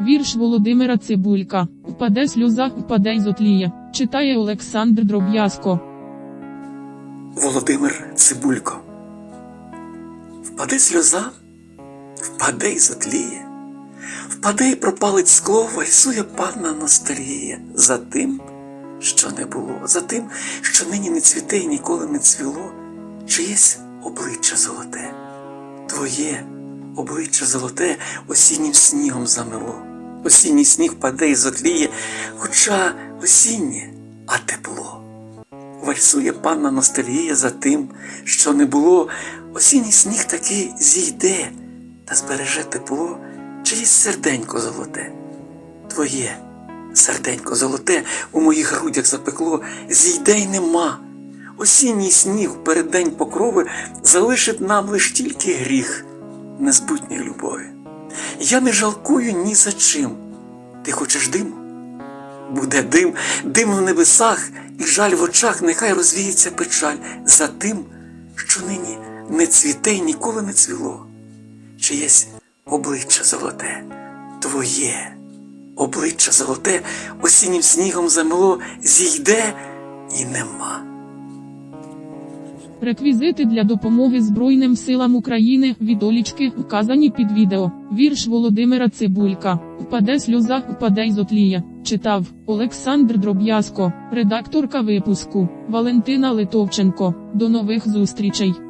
Вірш Володимира Цибулька. Впаде сльоза, впаде й зотліє. Читає Олександр Дроб'язко. Володимир Цибулько. Впаде сльоза, впаде й затліє, впаде й пропалить скло, вальсує панна ностальгія за тим, що не було, за тим, що нині не цвіте і ніколи не цвіло, чиєсь обличчя золоте, твоє обличчя золоте осіннім снігом замело. Осінній сніг паде і затліє, хоча осіннє, а тепло. Вальсує панна ностальгія за тим, що не було, осінній сніг таки зійде та збереже тепло, чиєсь серденько золоте. Твоє серденько золоте у моїх грудях запекло, зійде й нема. Осінній сніг переддень покрови залишить нам лиш тільки гріх незбутньої любові. Я не жалкую ні за чим. Ти хочеш диму? Буде дим, дим в небесах, і жаль в очах, нехай розвіється печаль за тим, що нині не цвіте й ніколи не цвіло. Чиєсь обличчя золоте, твоє обличчя золоте, осіннім снігом замело, зійде і нема. Реквізити для допомоги Збройним силам України відолічки вказані під відео. Вірш Володимира Цибулька. Впаде сльоза, впаде й зотліє. Читав Олександр Дроб'язко, редакторка випуску Валентина Литовченко. До нових зустрічей.